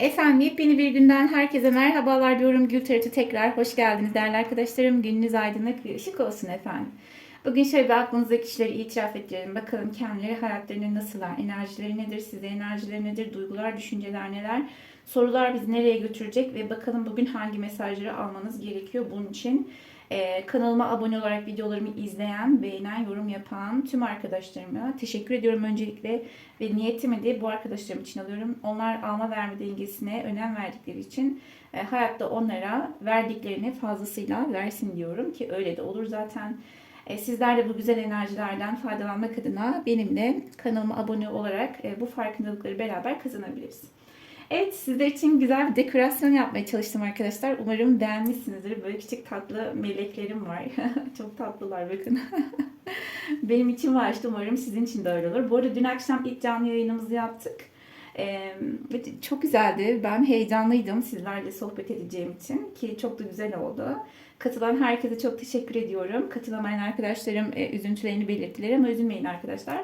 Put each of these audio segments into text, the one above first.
Efendim yepyeni bir günden herkese merhabalar diyorum. Gül Tarot'u tekrar hoş geldiniz değerli arkadaşlarım. Gününüz aydınlık ve ışık olsun efendim. Bugün şöyle bir aklınızdaki kişileri itiraf ettirelim. Bakalım kendileri hayatlarında nasıllar, enerjileri nedir, size enerjileri nedir, duygular, düşünceler neler, sorular bizi nereye götürecek ve bakalım bugün hangi mesajları almanız gerekiyor bunun için. Ee, kanalıma abone olarak videolarımı izleyen, beğenen, yorum yapan tüm arkadaşlarıma teşekkür ediyorum öncelikle. Ve niyetimi de bu arkadaşlarım için alıyorum. Onlar alma verme dengesine önem verdikleri için e, hayatta onlara verdiklerini fazlasıyla versin diyorum ki öyle de olur zaten. E, sizler de bu güzel enerjilerden faydalanmak adına benimle kanalıma abone olarak e, bu farkındalıkları beraber kazanabiliriz. Evet sizler için güzel bir dekorasyon yapmaya çalıştım arkadaşlar. Umarım beğenmişsinizdir. Böyle küçük tatlı meleklerim var. Çok tatlılar bakın. Benim için var işte umarım sizin için de öyle olur. Bu arada dün akşam ilk canlı yayınımızı yaptık. Ee, çok güzeldi. Ben heyecanlıydım sizlerle sohbet edeceğim için ki çok da güzel oldu. Katılan herkese çok teşekkür ediyorum. Katılamayan arkadaşlarım e, üzüntülerini belirttiler ama üzülmeyin arkadaşlar.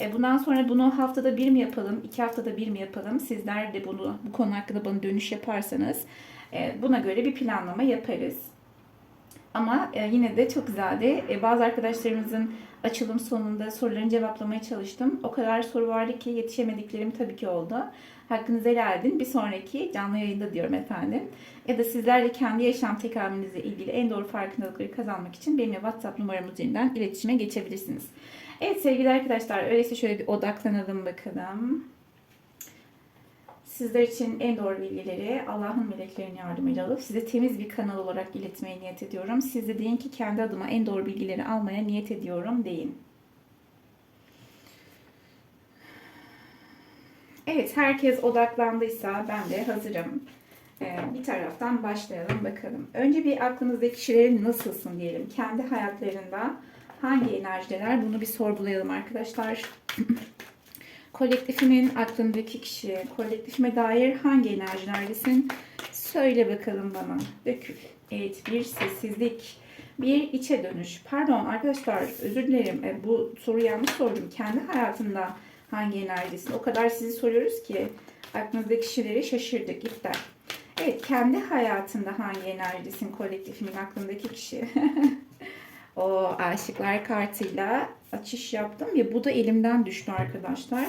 E, bundan sonra bunu haftada bir mi yapalım, iki haftada bir mi yapalım? Sizler de bunu bu konu hakkında bana dönüş yaparsanız e, buna göre bir planlama yaparız. Ama e, yine de çok güzeldi. E, bazı arkadaşlarımızın açılım sonunda sorularını cevaplamaya çalıştım. O kadar soru vardı ki yetişemediklerim tabii ki oldu. Hakkınızı helal edin. Bir sonraki canlı yayında diyorum efendim. Ya da sizler de kendi yaşam tekamülünüzle ilgili en doğru farkındalıkları kazanmak için benimle WhatsApp numaram üzerinden iletişime geçebilirsiniz. Evet sevgili arkadaşlar öyleyse şöyle bir odaklanalım bakalım. Sizler için en doğru bilgileri Allah'ın meleklerinin yardımıyla alıp size temiz bir kanal olarak iletmeye niyet ediyorum. Siz de deyin ki kendi adıma en doğru bilgileri almaya niyet ediyorum deyin. Evet herkes odaklandıysa ben de hazırım. Ee, bir taraftan başlayalım bakalım. Önce bir aklınızdaki kişilerin nasılsın diyelim. Kendi hayatlarında hangi enerjideler bunu bir sorgulayalım arkadaşlar. Kolektifimin aklındaki kişi, kolektifime dair hangi enerjilerdesin? Söyle bakalım bana. Dökül. Evet bir sessizlik. Bir içe dönüş. Pardon arkadaşlar özür dilerim. E, bu soruyu yanlış sordum. Kendi hayatında hangi enerjisin? O kadar sizi soruyoruz ki aklınızdaki kişileri şaşırdık. İptal. Evet kendi hayatında hangi enerjisin kolektifimin aklındaki kişi? o aşıklar kartıyla açış yaptım ve bu da elimden düştü arkadaşlar.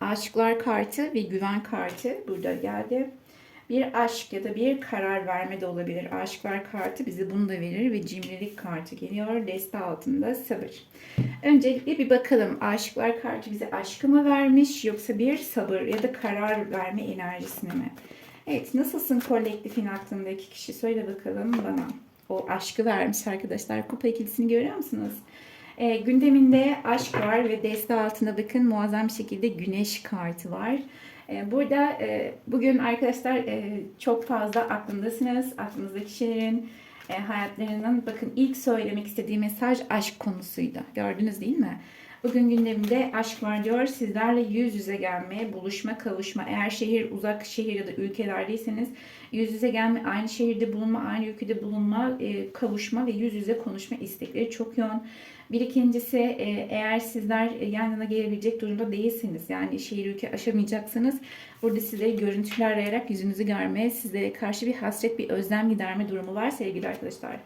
Aşıklar kartı ve güven kartı burada geldi. Bir aşk ya da bir karar verme de olabilir. Aşıklar kartı bize bunu da verir ve cimrilik kartı geliyor. Deste altında sabır. Öncelikle bir bakalım aşıklar kartı bize aşkı mı vermiş yoksa bir sabır ya da karar verme enerjisini mi? Evet nasılsın kolektifin aklındaki kişi söyle bakalım bana. O aşkı vermiş arkadaşlar. Kupa ikilisini görüyor musunuz? E, gündeminde aşk var ve deste altında bakın muazzam şekilde güneş kartı var. E, burada e, bugün arkadaşlar e, çok fazla aklındasınız. Aklınızdaki kişilerin e, hayatlarının bakın ilk söylemek istediği mesaj aşk konusuydu. Gördünüz değil mi? Bugün gündeminde aşk var diyor. Sizlerle yüz yüze gelme, buluşma, kavuşma. Eğer şehir, uzak şehir ya da ülkelerdeyseniz yüz yüze gelme, aynı şehirde bulunma, aynı ülkede bulunma, e, kavuşma ve yüz yüze konuşma istekleri çok yoğun. Bir ikincisi e, eğer sizler yan yana gelebilecek durumda değilseniz yani şehir ülke aşamayacaksanız burada size görüntüler arayarak yüzünüzü görme, sizlere karşı bir hasret, bir özlem giderme durumu var sevgili arkadaşlar.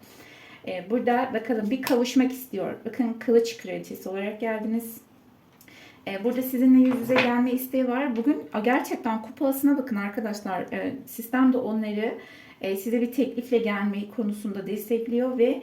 E, burada bakalım bir kavuşmak istiyor. Bakın kılıç kraliçesi olarak geldiniz. Burada sizinle yüz yüze gelme isteği var. Bugün gerçekten kupasına bakın arkadaşlar. Sistem de onları size bir teklifle gelmeyi konusunda destekliyor ve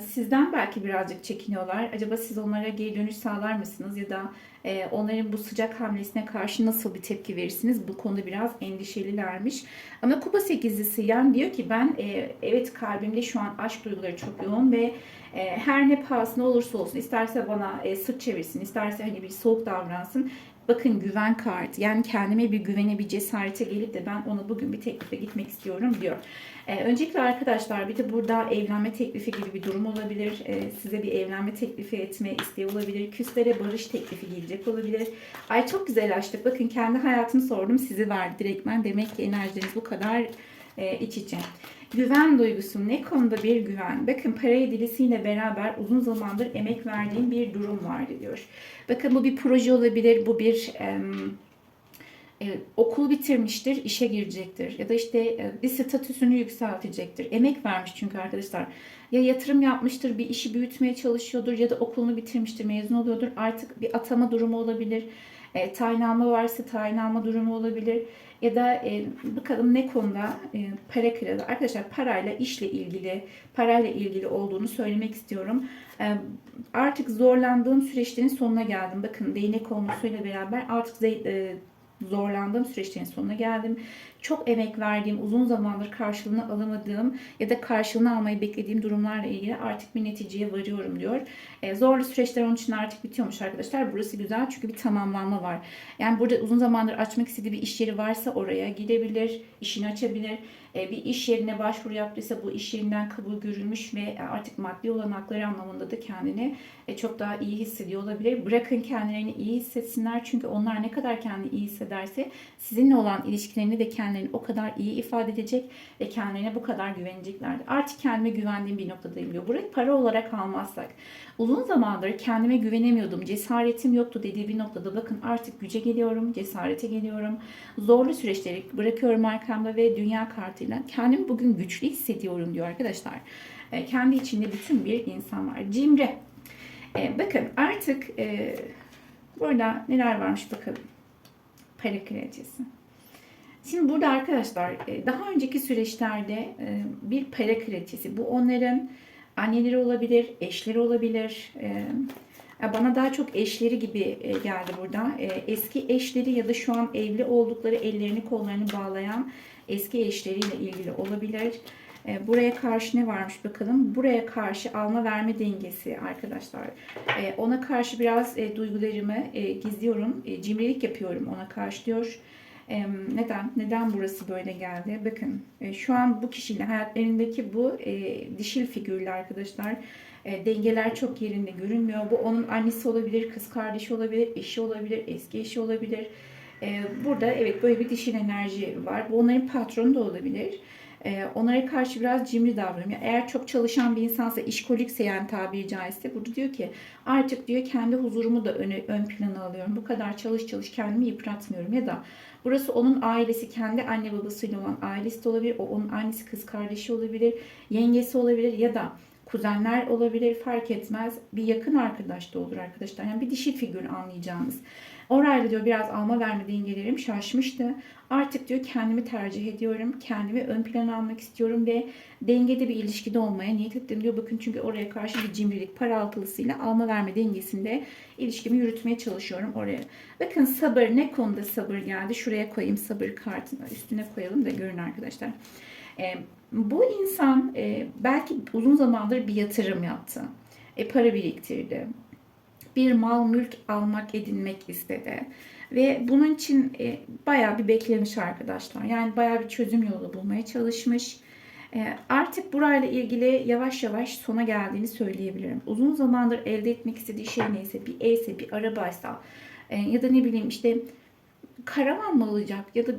sizden belki birazcık çekiniyorlar. Acaba siz onlara geri dönüş sağlar mısınız ya da e, onların bu sıcak hamlesine karşı nasıl bir tepki verirsiniz? Bu konuda biraz endişelilermiş. Ama kupa sekizlisi yani diyor ki ben e, evet kalbimde şu an aşk duyguları çok yoğun ve e, her ne pahasına olursa olsun isterse bana sırt çevirsin, isterse hani bir soğuk davransın Bakın güven kartı. Yani kendime bir güvene, bir cesarete gelip de ben ona bugün bir teklife gitmek istiyorum diyor. Ee, öncelikle arkadaşlar bir de burada evlenme teklifi gibi bir durum olabilir. Ee, size bir evlenme teklifi etme isteği olabilir. Küslere barış teklifi gelecek olabilir. Ay çok güzel açtık. Bakın kendi hayatımı sordum sizi verdi direktmen. Demek ki enerjiniz bu kadar e, iç içe. Güven duygusu ne konuda bir güven? Bakın para dilisiyle beraber uzun zamandır emek verdiğim bir durum vardı diyor. Bakın bu bir proje olabilir, bu bir e, okul bitirmiştir, işe girecektir. Ya da işte e, bir statüsünü yükseltecektir. Emek vermiş çünkü arkadaşlar. Ya yatırım yapmıştır, bir işi büyütmeye çalışıyordur ya da okulunu bitirmiştir, mezun oluyordur. Artık bir atama durumu olabilir. E, tayin alma varsa tayin alma durumu olabilir. Ya da e, bakalım ne konuda e, para kredi. Arkadaşlar parayla işle ilgili, parayla ilgili olduğunu söylemek istiyorum. E, artık zorlandığım süreçlerin sonuna geldim. Bakın değnek olmasıyla beraber artık e, zorlandığım süreçlerin sonuna geldim. Çok emek verdiğim, uzun zamandır karşılığını alamadığım ya da karşılığını almayı beklediğim durumlarla ilgili artık bir neticeye varıyorum diyor. E, zorlu süreçler onun için artık bitiyormuş arkadaşlar. Burası güzel çünkü bir tamamlanma var. Yani burada uzun zamandır açmak istediği bir iş yeri varsa oraya gidebilir, işini açabilir. E, bir iş yerine başvuru yaptıysa bu iş yerinden kabul görülmüş ve artık maddi olanakları anlamında da kendini e, çok daha iyi hissediyor olabilir. Bırakın kendilerini iyi hissetsinler çünkü onlar ne kadar kendini iyi hissederse sizinle olan ilişkilerini de kendilerini o kadar iyi ifade edecek ve kendilerine bu kadar güveneceklerdir. Artık kendime güvendiğim bir noktadayım diyor. Burayı para olarak almazsak uzun zamandır kendime güvenemiyordum, cesaretim yoktu dediği bir noktada bakın artık güce geliyorum, cesarete geliyorum. Zorlu süreçleri bırakıyorum arkamda ve dünya kartıyla kendimi bugün güçlü hissediyorum diyor arkadaşlar. E, kendi içinde bütün bir insan var. Cimri. E, bakın artık e, burada neler varmış bakalım. Para kraliçesi. Şimdi burada arkadaşlar e, daha önceki süreçlerde e, bir para. Bu onların anneleri olabilir, eşleri olabilir. E, Bana daha çok eşleri gibi geldi burada. Eski eşleri ya da şu an evli oldukları ellerini kollarını bağlayan eski eşleriyle ilgili olabilir. Buraya karşı ne varmış bakalım. Buraya karşı alma verme dengesi arkadaşlar. Ona karşı biraz duygularımı gizliyorum. Cimrilik yapıyorum ona karşı diyor. E, Neden? Neden burası böyle geldi? Bakın e, şu an bu kişiyle hayatlarındaki bu e, dişil figürler arkadaşlar. E, dengeler çok yerinde görünmüyor. Bu onun annesi olabilir, kız kardeşi olabilir, eşi olabilir, eski eşi olabilir. E, burada evet böyle bir dişil enerji var. Bu onların patronu da olabilir. E, onlara karşı biraz cimri davranıyor. Yani eğer çok çalışan bir insansa, işkolikse yani tabiri caizse burada diyor ki artık diyor kendi huzurumu da öne, ön plana alıyorum. Bu kadar çalış çalış kendimi yıpratmıyorum. Ya da burası onun ailesi, kendi anne babasıyla olan ailesi de olabilir. O onun annesi, kız kardeşi olabilir, yengesi olabilir ya da kuzenler olabilir fark etmez. Bir yakın arkadaş da olur arkadaşlar. Yani bir dişi figür anlayacağınız. Orayla diyor biraz alma verme dengelerim şaşmıştı. Artık diyor kendimi tercih ediyorum. Kendimi ön plana almak istiyorum ve dengede bir ilişkide olmaya niyet ettim diyor. Bakın çünkü oraya karşı bir cimrilik para altılısıyla alma verme dengesinde ilişkimi yürütmeye çalışıyorum oraya. Bakın sabır ne konuda sabır geldi? Şuraya koyayım sabır kartını üstüne koyalım da görün arkadaşlar. E, bu insan e, belki uzun zamandır bir yatırım yaptı. E, para biriktirdi. Bir mal mülk almak, edinmek istedi. Ve bunun için e, bayağı bir beklemiş arkadaşlar. Yani bayağı bir çözüm yolu bulmaya çalışmış. E, artık burayla ilgili yavaş yavaş sona geldiğini söyleyebilirim. Uzun zamandır elde etmek istediği şey neyse, bir evse, bir arabaysa e, ya da ne bileyim işte karavan mı alacak ya da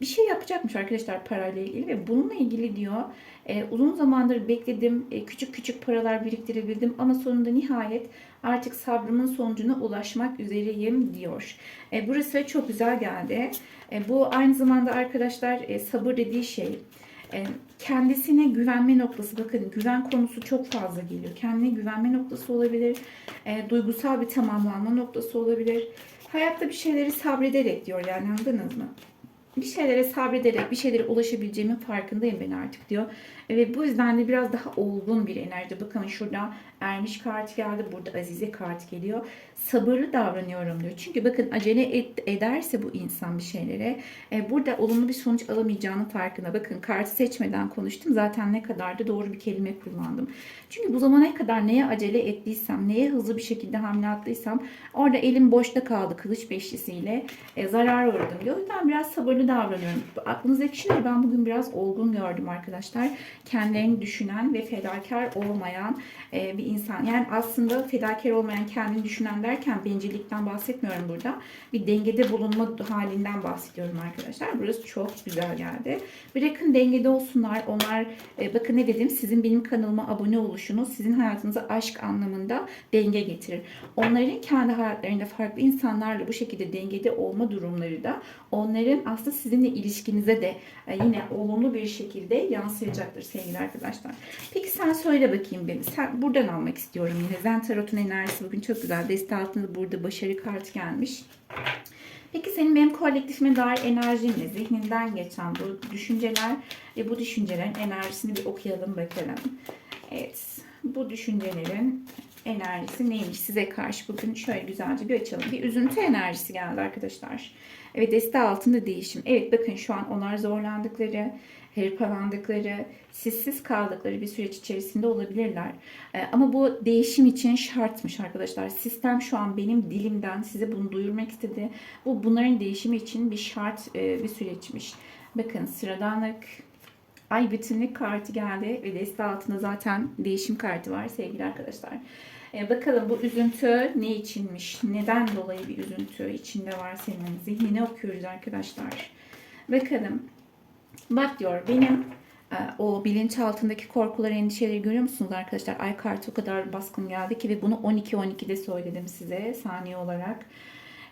bir şey yapacakmış arkadaşlar parayla ilgili ve bununla ilgili diyor e, uzun zamandır bekledim e, küçük küçük paralar biriktirebildim ama sonunda nihayet artık sabrımın sonucuna ulaşmak üzereyim diyor. E, burası çok güzel geldi. E, bu aynı zamanda arkadaşlar e, sabır dediği şey e, kendisine güvenme noktası bakın güven konusu çok fazla geliyor. Kendine güvenme noktası olabilir. E, duygusal bir tamamlanma noktası olabilir. Hayatta bir şeyleri sabrederek diyor yani anladınız mı? Bir şeylere sabrederek bir şeylere ulaşabileceğimin farkındayım ben artık diyor. Ve bu yüzden de biraz daha olgun bir enerji. Bakın şurada ermiş kartı geldi. Burada azize kart geliyor. Sabırlı davranıyorum diyor. Çünkü bakın acele et, ederse bu insan bir şeylere e, burada olumlu bir sonuç alamayacağının farkında. Bakın kartı seçmeden konuştum. Zaten ne kadar da doğru bir kelime kullandım. Çünkü bu zamana kadar neye acele ettiysem, neye hızlı bir şekilde hamle attıysam orada elim boşta kaldı kılıç beşlisiyle. E, zarar uğradım diyor. O yüzden biraz sabırlı davranıyorum. Aklınızdaki kişileri ben bugün biraz olgun gördüm arkadaşlar. Kendilerini düşünen ve fedakar olmayan e, bir. Yani aslında fedakar olmayan, kendini düşünen derken bencillikten bahsetmiyorum burada. Bir dengede bulunma halinden bahsediyorum arkadaşlar. Burası çok güzel geldi. Bırakın dengede olsunlar. Onlar e, bakın ne dedim? Sizin benim kanalıma abone oluşunuz sizin hayatınıza aşk anlamında denge getirir. Onların kendi hayatlarında farklı insanlarla bu şekilde dengede olma durumları da onların aslında sizinle ilişkinize de e, yine olumlu bir şekilde yansıyacaktır sevgili arkadaşlar. Peki sen söyle bakayım beni. Sen buradan almak istiyorum yine. Zen Tarot'un enerjisi bugün çok güzel. Deste altında burada başarı kartı gelmiş. Peki senin benim kolektifime dair enerjin ne? Zihninden geçen bu düşünceler ve bu düşüncelerin enerjisini bir okuyalım bakalım. Evet. Bu düşüncelerin enerjisi neymiş size karşı bugün şöyle güzelce bir açalım. Bir üzüntü enerjisi geldi arkadaşlar. Evet deste altında değişim. Evet bakın şu an onlar zorlandıkları, hırpalandıkları, sessiz kaldıkları bir süreç içerisinde olabilirler. Ee, ama bu değişim için şartmış arkadaşlar. Sistem şu an benim dilimden size bunu duyurmak istedi. Bu bunların değişimi için bir şart, e, bir süreçmiş. Bakın sıradanlık, Ay bütünlük kartı geldi ve deste altında zaten değişim kartı var sevgili arkadaşlar. Ee, bakalım bu üzüntü ne içinmiş? Neden dolayı bir üzüntü içinde var senin? Zihnini okuyoruz arkadaşlar. Bakalım. Bak diyor benim e, o bilinç altındaki korkular, endişeleri görüyor musunuz arkadaşlar? Ay kartı o kadar baskın geldi ki ve bunu 12-12'de söyledim size saniye olarak.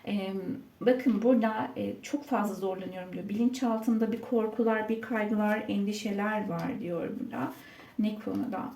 Ee, bakın burada e, çok fazla zorlanıyorum diyor. Bilinç altında bir korkular, bir kaygılar, endişeler var diyor burada. Ne konuda?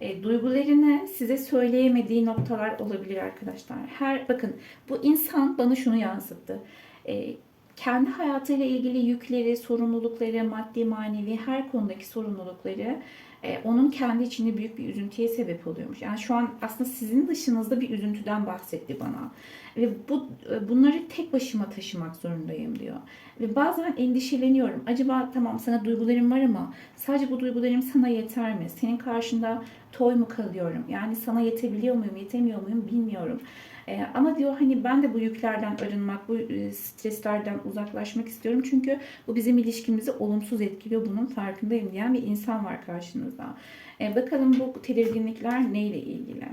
E, duygularını size söyleyemediği noktalar olabilir arkadaşlar. Her bakın bu insan bana şunu yansıttı. E, kendi hayatıyla ilgili yükleri, sorumlulukları, maddi manevi her konudaki sorumlulukları e, onun kendi içinde büyük bir üzüntüye sebep oluyormuş. Yani şu an aslında sizin dışınızda bir üzüntüden bahsetti bana. Ve bu e, bunları tek başıma taşımak zorundayım diyor. Ve bazen endişeleniyorum. Acaba tamam sana duygularım var ama sadece bu duygularım sana yeter mi? Senin karşında toy mu kalıyorum? Yani sana yetebiliyor muyum, yetemiyor muyum bilmiyorum. E, ama diyor hani ben de bu yüklerden arınmak, bu e, streslerden uzaklaşmak istiyorum. Çünkü bu bizim ilişkimizi olumsuz etkiliyor. Bunun farkındayım diyen bir insan var karşınızda. E, bakalım bu tedirginlikler neyle ilgili?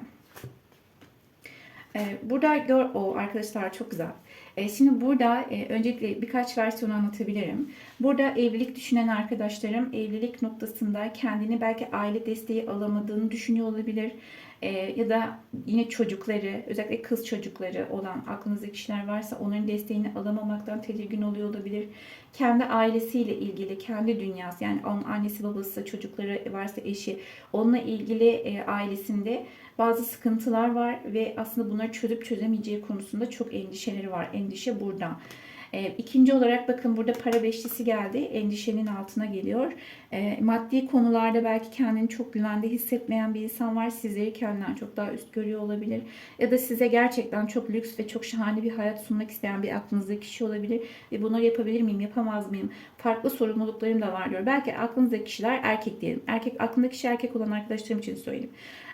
E, burada gör o arkadaşlar çok güzel. E, şimdi burada e, öncelikle birkaç versiyon anlatabilirim. Burada evlilik düşünen arkadaşlarım evlilik noktasında kendini belki aile desteği alamadığını düşünüyor olabilir. E, ya da yine çocukları, özellikle kız çocukları olan aklınızda kişiler varsa onların desteğini alamamaktan tedirgin oluyor olabilir. Kendi ailesiyle ilgili, kendi dünyası yani onun annesi babası, çocukları varsa eşi, onunla ilgili e, ailesinde bazı sıkıntılar var ve aslında bunları çözüp çözemeyeceği konusunda çok endişeleri var. Endişe burada. E, ikinci olarak bakın burada para beşlisi geldi. Endişenin altına geliyor. E, maddi konularda belki kendini çok güvende hissetmeyen bir insan var. Sizleri kendinden çok daha üst görüyor olabilir. Ya da size gerçekten çok lüks ve çok şahane bir hayat sunmak isteyen bir aklınızdaki kişi olabilir. Ve bunları yapabilir miyim, yapamaz mıyım? Farklı sorumluluklarım da var diyor. Belki aklınızdaki kişiler erkek diyelim. Erkek, aklındaki kişi erkek olan arkadaşlarım için söyleyeyim.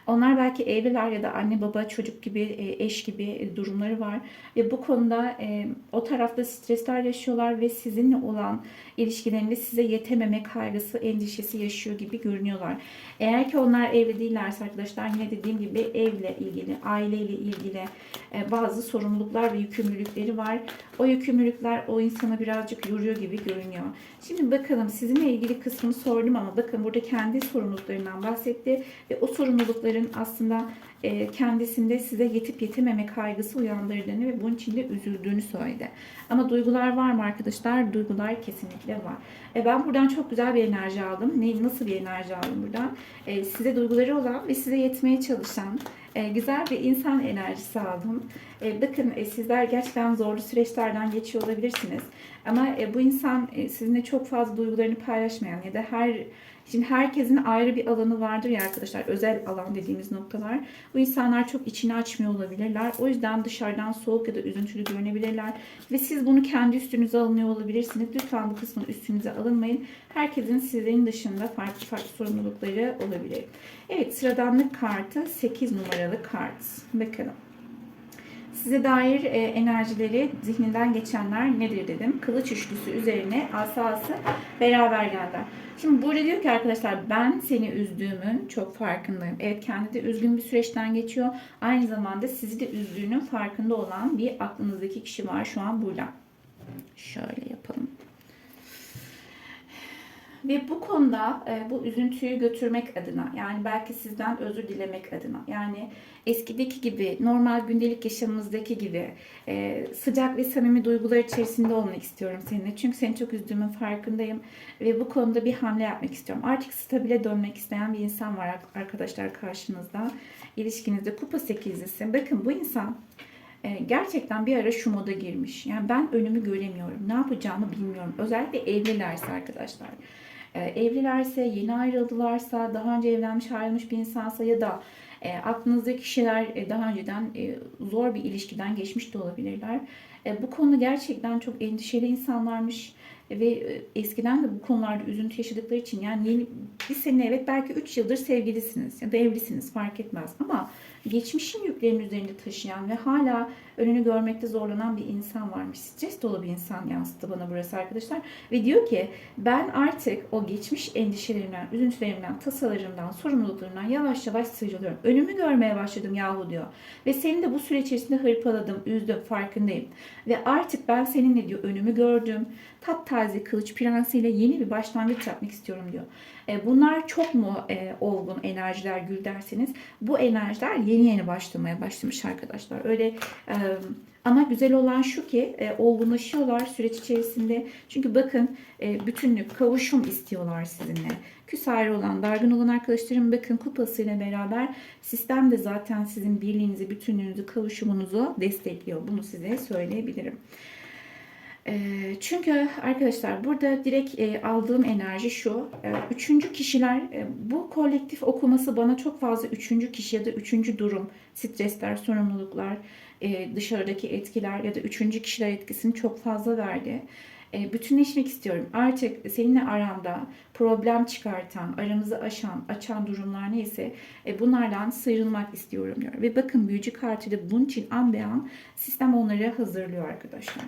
Onlar belki evliler ya da anne baba çocuk gibi e, eş gibi e, durumları var ve bu konuda e, o tarafta stresler yaşıyorlar ve sizinle olan ilişkilerinde size yetememe kaygısı, endişesi yaşıyor gibi görünüyorlar. Eğer ki onlar evli değillerse arkadaşlar yine dediğim gibi evle ilgili, aileyle ilgili bazı sorumluluklar ve yükümlülükleri var. O yükümlülükler o insana birazcık yoruyor gibi görünüyor. Şimdi bakalım sizinle ilgili kısmını sordum ama bakın burada kendi sorumluluklarından bahsetti ve o sorumlulukların aslında kendisinde size yetip yetememe kaygısı uyandırdığını ve bunun için de üzüldüğünü söyledi. Ama duygular var mı arkadaşlar? Duygular kesinlikle var. E, ben buradan çok güzel bir enerji aldım. Ne, nasıl bir enerji aldım buradan? E, size duyguları olan ve size yetmeye çalışan e, güzel bir insan enerjisi aldım. E, bakın e, sizler gerçekten zorlu süreçlerden geçiyor olabilirsiniz. Ama e, bu insan e, sizinle çok fazla duygularını paylaşmayan ya da her Şimdi herkesin ayrı bir alanı vardır ya arkadaşlar. Özel alan dediğimiz noktalar. Bu insanlar çok içini açmıyor olabilirler. O yüzden dışarıdan soğuk ya da üzüntülü görünebilirler. Ve siz bunu kendi üstünüze alınıyor olabilirsiniz. Lütfen bu kısmını üstünüze alınmayın. Herkesin sizlerin dışında farklı farklı sorumlulukları olabilir. Evet sıradanlık kartı 8 numaralı kart. Bakalım. Size dair e, enerjileri zihninden geçenler nedir dedim. Kılıç üçlüsü üzerine asası beraber geldi. Şimdi burada diyor ki arkadaşlar ben seni üzdüğümün çok farkındayım. Evet kendi de üzgün bir süreçten geçiyor. Aynı zamanda sizi de üzdüğünün farkında olan bir aklınızdaki kişi var şu an burada. Şöyle yapalım. Ve bu konuda e, bu üzüntüyü götürmek adına yani belki sizden özür dilemek adına yani eskideki gibi normal gündelik yaşamımızdaki gibi e, sıcak ve samimi duygular içerisinde olmak istiyorum seninle. Çünkü seni çok üzdüğümün farkındayım ve bu konuda bir hamle yapmak istiyorum. Artık stabile dönmek isteyen bir insan var arkadaşlar karşınızda. İlişkinizde kupa sekizlisi. Bakın bu insan e, gerçekten bir ara şu moda girmiş. Yani ben önümü göremiyorum. Ne yapacağımı bilmiyorum. Özellikle evlilerse arkadaşlar. E, evlilerse, yeni ayrıldılarsa, daha önce evlenmiş ayrılmış bir insansa ya da e, aklınızdaki kişiler e, daha önceden e, zor bir ilişkiden geçmiş de olabilirler. E, bu konuda gerçekten çok endişeli insanlarmış ve e, eskiden de bu konularda üzüntü yaşadıkları için yani yeni bir sene evet belki 3 yıldır sevgilisiniz ya da evlisiniz fark etmez ama geçmişin yüklerini üzerinde taşıyan ve hala önünü görmekte zorlanan bir insan varmış. Stres dolu bir insan yansıttı bana burası arkadaşlar. Ve diyor ki ben artık o geçmiş endişelerimden, üzüntülerimden, tasalarımdan, sorumluluklarımdan yavaş yavaş sıyrılıyorum. Önümü görmeye başladım yahu diyor. Ve seni de bu süre içerisinde hırpaladım, üzdüm, farkındayım. Ve artık ben seninle diyor önümü gördüm. Taptaze kılıç prensiyle yeni bir başlangıç yapmak istiyorum diyor. E, bunlar çok mu e, olgun enerjiler gül derseniz bu enerjiler yeni yeni başlamaya başlamış arkadaşlar. Öyle e, ama güzel olan şu ki e, olgunlaşıyorlar süreç içerisinde. Çünkü bakın e, bütünlük, kavuşum istiyorlar sizinle. Küs ayrı olan, dargın olan arkadaşlarım bakın kupasıyla beraber sistem de zaten sizin birliğinizi, bütünlüğünüzü, kavuşumunuzu destekliyor. Bunu size söyleyebilirim. Çünkü arkadaşlar burada direkt e, aldığım enerji şu. E, üçüncü kişiler e, bu kolektif okuması bana çok fazla üçüncü kişi ya da üçüncü durum, stresler, sorumluluklar, dışarıdaki etkiler ya da üçüncü kişiler etkisini çok fazla verdi. Bütünleşmek istiyorum. Artık seninle aramda problem çıkartan, aramızı aşan, açan durumlar neyse bunlardan sıyrılmak istiyorum diyor. Ve bakın büyücü kartı da bunun için an sistem onları hazırlıyor arkadaşlar.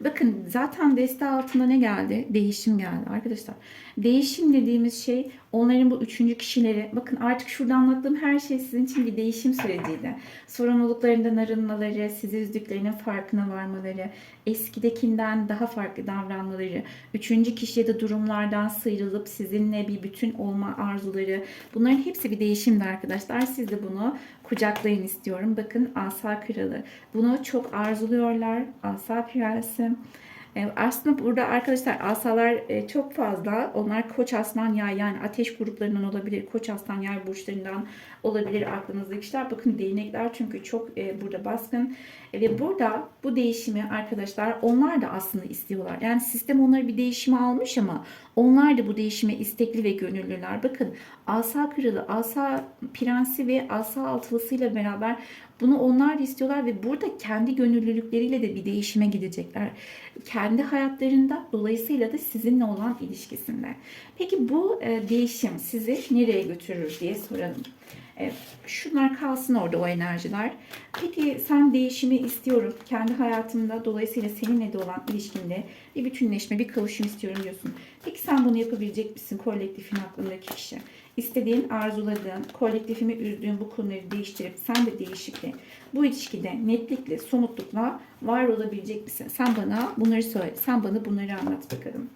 Bakın zaten deste altında ne geldi? Değişim geldi arkadaşlar. Değişim dediğimiz şey onların bu üçüncü kişileri bakın artık şurada anlattığım her şey sizin için bir değişim süreciydi. Sorumluluklarından arınmaları, sizi üzdüklerinin farkına varmaları, eskidekinden daha farklı davranmaları, üçüncü kişiye de durumlardan sıyrılıp sizinle bir bütün olma arzuları bunların hepsi bir değişimdi arkadaşlar. Siz de bunu kucaklayın istiyorum. Bakın asa kralı. Bunu çok arzuluyorlar. Asa prensi. E, aslında burada arkadaşlar asalar e, çok fazla. Onlar koç aslan yay yani ateş gruplarından olabilir. Koç aslan yay burçlarından olabilir aklınızdaki kişiler. Bakın değnekler çünkü çok e, burada baskın. Ve burada bu değişimi arkadaşlar onlar da aslında istiyorlar. Yani sistem onları bir değişime almış ama onlar da bu değişime istekli ve gönüllüler. Bakın asa kralı, asa prensi ve asa altılısıyla beraber bunu onlar da istiyorlar ve burada kendi gönüllülükleriyle de bir değişime gidecekler. Kendi hayatlarında dolayısıyla da sizinle olan ilişkisinde. Peki bu e, değişim sizi nereye götürür diye soralım. Evet, şunlar kalsın orada o enerjiler. Peki sen değişimi istiyorum. Kendi hayatımda dolayısıyla seninle de olan ilişkinde bir bütünleşme, bir kavuşum istiyorum diyorsun. Peki sen bunu yapabilecek misin kolektifin aklındaki kişi? İstediğin, arzuladığın, kolektifimi üzdüğün bu konuları değiştirip sen de değişikle, bu ilişkide netlikle, somutlukla var olabilecek misin? Sen bana bunları söyle. Sen bana bunları anlat bakalım.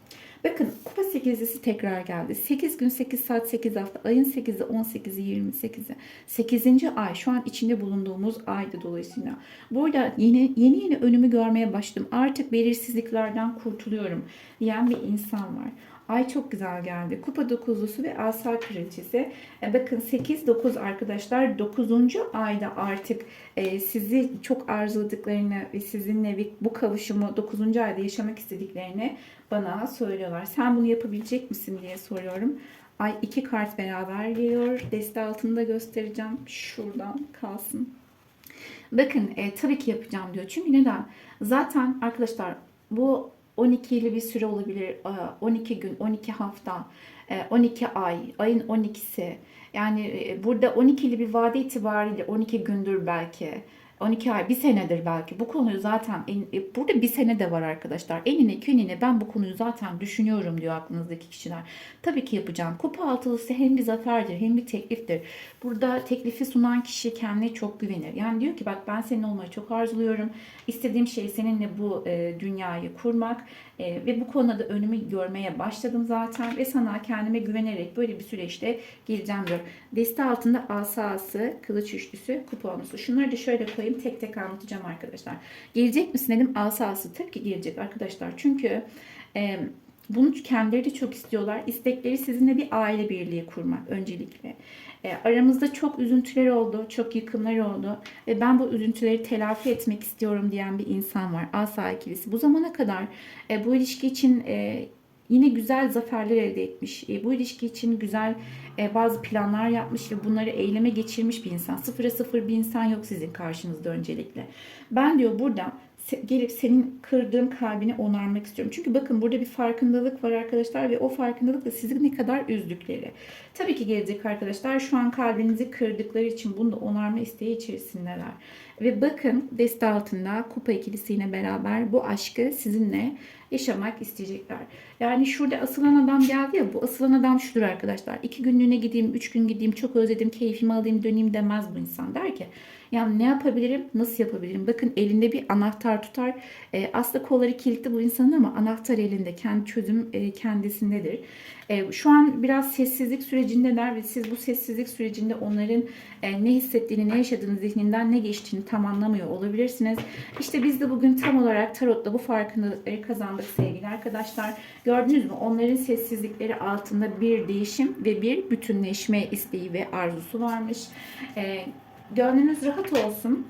Bakın kupa 8'lisi tekrar geldi. 8 gün 8 saat 8 hafta ayın 8'i 18'i 28'i 8. ay şu an içinde bulunduğumuz aydı dolayısıyla. Burada yeni yeni yeni önümü görmeye başladım. Artık belirsizliklerden kurtuluyorum diyen bir insan var. Ay çok güzel geldi. Kupa dokuzlusu ve asa kraliçesi. E, bakın 8-9 arkadaşlar 9. ayda artık e, sizi çok arzuladıklarını ve sizinle bu kavuşumu 9. ayda yaşamak istediklerini bana söylüyorlar. Sen bunu yapabilecek misin diye soruyorum. Ay iki kart beraber geliyor. Deste altında göstereceğim. Şuradan kalsın. Bakın e, tabii ki yapacağım diyor. Çünkü neden? Zaten arkadaşlar bu 12'li bir süre olabilir. 12 e, gün, 12 hafta, 12 e, ay, ayın 12'si. Yani e, burada 12'li bir vade itibariyle 12 gündür belki. 12 ay, bir senedir belki bu konuyu zaten en- e, burada bir sene de var arkadaşlar. Enine künine ben bu konuyu zaten düşünüyorum diyor aklınızdaki kişiler. Tabii ki yapacağım. Kupa altılısı hem bir zaferdir hem bir tekliftir. Burada teklifi sunan kişi kendine çok güvenir. Yani diyor ki bak ben senin olmayı çok arzuluyorum. İstediğim şey seninle bu e, dünyayı kurmak E, ve bu konuda da önümü görmeye başladım zaten ve sana kendime güvenerek böyle bir süreçte gireceğim diyor. Deste altında asası, kılıç üçlüsü, kupa onlusu. Şunları da şöyle koyayım tek tek anlatacağım arkadaşlar. Gelecek misin dedim asası. Tabii ki gelecek arkadaşlar. Çünkü e, bunu kendileri de çok istiyorlar. İstekleri sizinle bir aile birliği kurmak öncelikle. E, aramızda çok üzüntüler oldu, çok yıkımlar oldu ve ben bu üzüntüleri telafi etmek istiyorum diyen bir insan var. Asa ikilisi. Bu zamana kadar e, bu ilişki için e, yine güzel zaferler elde etmiş. E, bu ilişki için güzel e, bazı planlar yapmış ve bunları eyleme geçirmiş bir insan. Sıfıra sıfır bir insan yok sizin karşınızda öncelikle. Ben diyor burada gelip senin kırdığın kalbini onarmak istiyorum. Çünkü bakın burada bir farkındalık var arkadaşlar ve o farkındalık da sizi ne kadar üzdükleri. Tabii ki gelecek arkadaşlar şu an kalbinizi kırdıkları için bunu da onarma isteği içerisindeler. Ve bakın deste altında kupa ikilisiyle beraber bu aşkı sizinle yaşamak isteyecekler. Yani şurada asılan adam geldi ya bu asılan adam şudur arkadaşlar. İki günlüğüne gideyim, üç gün gideyim, çok özledim, keyfimi alayım, döneyim demez bu insan. Der ki yani ne yapabilirim, nasıl yapabilirim? Bakın elinde bir anahtar tutar. E, aslında kolları kilitli bu insanın ama anahtar elinde. Kendi çözüm e, kendisindedir. E, şu an biraz sessizlik sürecindeler ve siz bu sessizlik sürecinde onların e, ne hissettiğini, ne yaşadığını, zihninden ne geçtiğini tam anlamıyor olabilirsiniz. İşte biz de bugün tam olarak tarotta bu farkındalıkları kazandık sevgili arkadaşlar. Gördünüz mü? Onların sessizlikleri altında bir değişim ve bir bütünleşme isteği ve arzusu varmış. E, gönlünüz rahat olsun.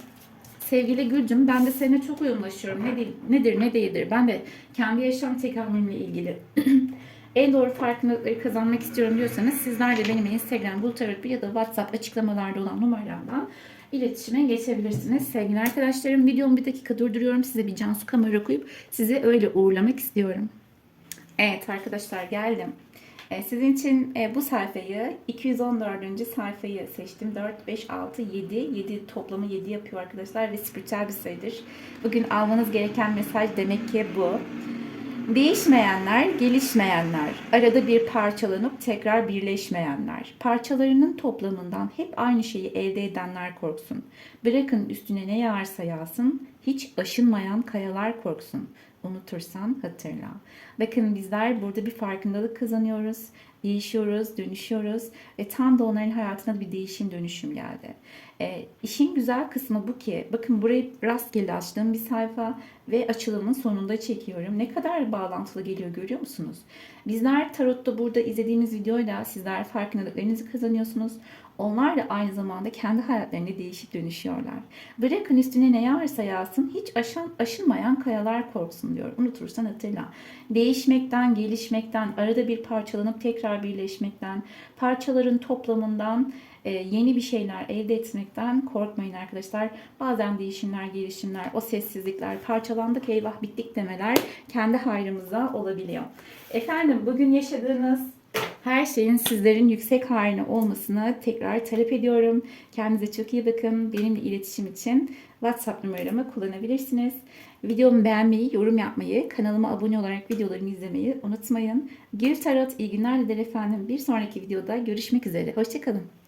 Sevgili Gülcüm ben de seninle çok uyumlaşıyorum. Ne değil, nedir ne değildir. Ben de kendi yaşam tekamülümle ilgili en doğru farkındalıkları kazanmak istiyorum diyorsanız sizler de benim Instagram, Bultarot ya da WhatsApp açıklamalarda olan numaralardan iletişime geçebilirsiniz. Sevgili arkadaşlarım videomu bir dakika durduruyorum. Size bir Cansu kamera koyup sizi öyle uğurlamak istiyorum. Evet arkadaşlar geldim. E, Sizin için e, bu sayfayı 214. sayfayı seçtim. 4, 5, 6, 7. 7 toplamı 7 yapıyor arkadaşlar ve spiritüel bir sayıdır. Bugün almanız gereken mesaj demek ki bu. Değişmeyenler, gelişmeyenler, arada bir parçalanıp tekrar birleşmeyenler, parçalarının toplamından hep aynı şeyi elde edenler korksun. Bırakın üstüne ne yağarsa yağsın, hiç aşınmayan kayalar korksun. Unutursan hatırla. Bakın bizler burada bir farkındalık kazanıyoruz, değişiyoruz, dönüşüyoruz ve tam da onların hayatına bir değişim dönüşüm geldi. E, işin güzel kısmı bu ki, bakın burayı rastgele açtığım bir sayfa ve açılımın sonunda çekiyorum. Ne kadar bağlantılı geliyor görüyor musunuz? Bizler tarotta burada izlediğimiz videoyla sizler farkındalıklarınızı kazanıyorsunuz. Onlar da aynı zamanda kendi hayatlarında değişip dönüşüyorlar. Bırakın üstüne ne yağarsa yağsın hiç aşan, aşınmayan kayalar korksun diyor. Unutursan hatırla. Değişmekten, gelişmekten, arada bir parçalanıp tekrar birleşmekten, parçaların toplamından e, yeni bir şeyler elde etmekten korkmayın arkadaşlar. Bazen değişimler, gelişimler, o sessizlikler, parçalandık eyvah bittik demeler kendi hayrımıza olabiliyor. Efendim bugün yaşadığınız her şeyin sizlerin yüksek haline olmasını tekrar talep ediyorum. Kendinize çok iyi bakın. Benimle iletişim için WhatsApp numaramı kullanabilirsiniz. Videomu beğenmeyi, yorum yapmayı, kanalıma abone olarak videolarımı izlemeyi unutmayın. Gül Tarot iyi günler dilerim efendim. Bir sonraki videoda görüşmek üzere. Hoşçakalın.